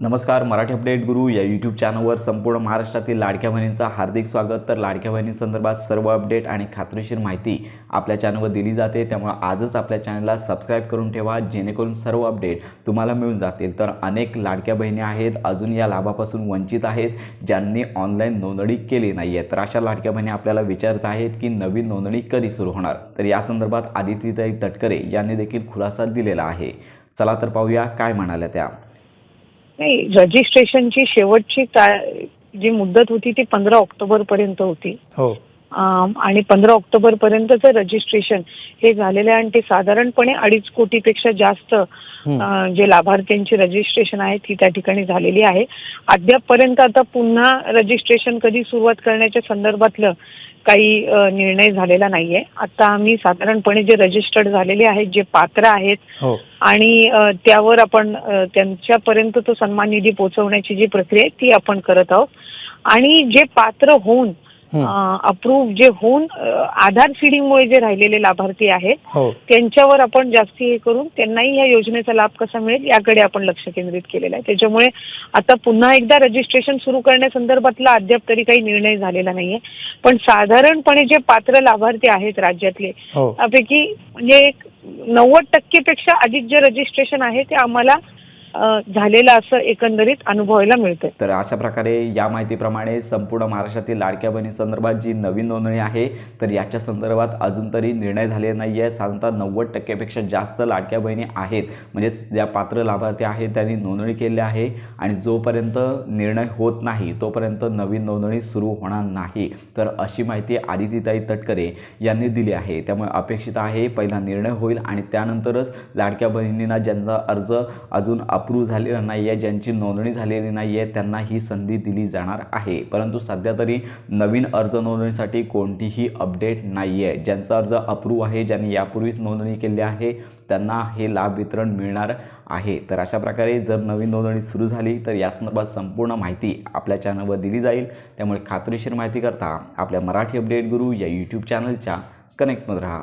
नमस्कार मराठी अपडेट गुरु या यूट्यूब चॅनलवर संपूर्ण महाराष्ट्रातील लाडक्या बहिणींचा हार्दिक स्वागत. तर लाडक्या बहिणींसंदर्भात सर्व अपडेट आणि खात्रीशीर माहिती आपल्या चॅनलवर दिली जाते. त्यामुळे आजच आपल्या चॅनलला सबस्क्राईब करून ठेवा जेणेकरून सर्व अपडेट तुम्हाला मिळून जातील. तर अनेक लाडक्या बहिणी आहेत अजून या लाभापासून वंचित आहेत ज्यांनी ऑनलाईन नोंदणी केली नाही आहे तर अशा लाडक्या बहिणी आपल्याला विचारत आहेत की नवीन नोंदणी कधी सुरू होणार? तर या संदर्भात आदित्यताई तटकरे यांनी देखील खुलासा दिलेला आहे. चला तर पाहूया काय म्हणाल्या त्या. नाही रजिस्ट्रेशनची शेवटची ता- जी मुदत होती ती पंधरा ऑक्टोबर पर्यंत होती. हो. आणि पंधरा ऑक्टोबर पर्यंतचं रजिस्ट्रेशन हे झालेलं आहे आणि ते साधारणपणे अडीच कोटीपेक्षा जास्त जे लाभार्थ्यांची रजिस्ट्रेशन आहे ती त्या ठिकाणी झालेली आहे. अद्यापपर्यंत आता पुन्हा रजिस्ट्रेशन कधी सुरुवात करण्याच्या संदर्भातलं काही निर्णय झालेला नाहीये. आता आम्ही साधारणपणे जे रजिस्टर्ड झालेले आहेत जे पात्र आहेत हो. आणि त्यावर आपण त्यांच्यापर्यंत तो सन्मान निधी पोहोचवण्याची जी प्रक्रिया आहे ती आपण करत आहोत. आणि जे पात्र होऊन अप्रूव्ह जे होऊन आधार फिडिंगमुळे जे राहिलेले लाभार्थी आहेत हो. त्यांच्यावर आपण जास्ती हे करून त्यांनाही या योजनेचा लाभ कसा मिळेल याकडे आपण लक्ष केंद्रित केलेलं आहे. त्याच्यामुळे आता पुन्हा एकदा रजिस्ट्रेशन सुरू करण्यासंदर्भातला अद्याप तरी काही निर्णय झालेला नाहीये. पण साधारणपणे जे पात्र लाभार्थी आहेत राज्यातले हो. त्यापैकी म्हणजे एक नव्वद टक्केपेक्षा अधिक जे रजिस्ट्रेशन आहे ते आम्हाला झालेला असं एकंदरीत अनुभवायला मिळतंय. तर अशा प्रकारे या माहितीप्रमाणे संपूर्ण महाराष्ट्रातील लाडक्या बहिणी संदर्भात जी नवीन नोंदणी आहे तर याच्या संदर्भात अजून तरी निर्णय झाले नाही आहे साधारणतः नव्वद टक्क्यापेक्षा जास्त लाडक्या बहिणी आहेत. म्हणजेच ज्या पात्र लाभार्थी आहेत त्यांनी नोंदणी केली आहे आणि जोपर्यंत निर्णय होत नाही तोपर्यंत नवीन नोंदणी सुरू होणार नाही. तर अशी माहिती आदितीताई तटकरे यांनी दिली आहे. त्यामुळे अपेक्षित आहे पहिला निर्णय होईल आणि त्यानंतरच लाडक्या बहिणींना ज्यांचा अर्ज अजून अप्रूव्ह झालेला नाही आहे ज्यांची नोंदणी झालेली नाही आहे त्यांना ही संधी दिली जाणार आहे. परंतु सध्या तरी नवीन अर्ज नोंदणीसाठी कोणतीही अपडेट नाही आहे ज्यांचा अर्ज अप्रूव्ह आहे ज्यांनी यापूर्वीच नोंदणी केली आहे त्यांना हे लाभ वितरण मिळणार आहे. तर अशा प्रकारे जर नवीन नोंदणी सुरू झाली तर या संदर्भात संपूर्ण माहिती आपल्या चॅनलवर दिली जाईल. त्यामुळे खात्रीशीर माहिती करता आपल्या मराठी अपडेट गुरु या यूट्यूब चॅनलच्या कनेक्टमध्ये राहा.